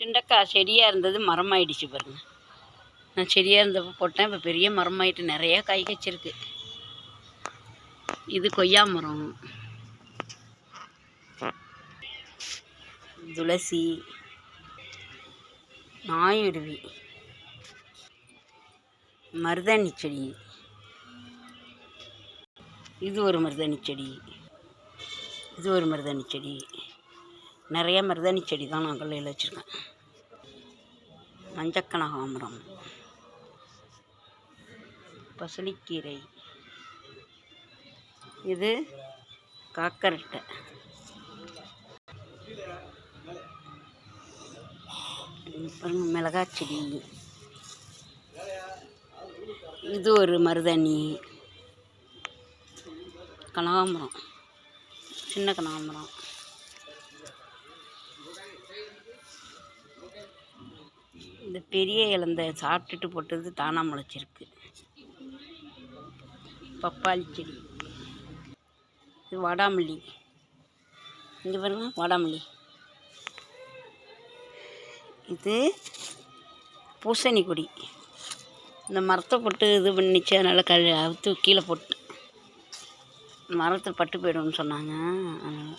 சுண்டக்காய் செடியாக இருந்தது மரமாயிடுச்சு பாருங்க. நான் செடியாக இருந்தப்போ போட்டேன் இப்போ பெரிய மரமாயிட்டு நிறையா காய் கச்சிருக்கு இது கொய்யா மரம். துளசி நாயுருவி மருதாணி செடி. இது ஒரு மருதாணி செடி. இது ஒரு மருதாணி செடி. நிறைய மருதாணி செடி தான் நான் கொள்ளையில் வச்சுருக்கேன். மஞ்சக்கனகாமரம் பசலிக்கீரை இது காக்கரட்டை. அப்புறம் மிளகாய் செடி. இது ஒரு மருதாணி கனகாமரம் சின்ன கனகாமரம். இந்த பெரிய இலந்தை சாப்பிட்டுட்டு போட்டது தானாக முளைச்சிருக்கு. பப்பாளி செடி. இது வாடாமல்லி. இங்கே பாருங்க வாடாமல்லி. இது பூசணி கொடி. இந்த மரத்தை போட்டு இது பண்ணிச்சு அதனால் கல் அவுத்து கீழே போட்டு. மரத்தில் பட்டு போயிடும்னு சொன்னாங்க அதனால்.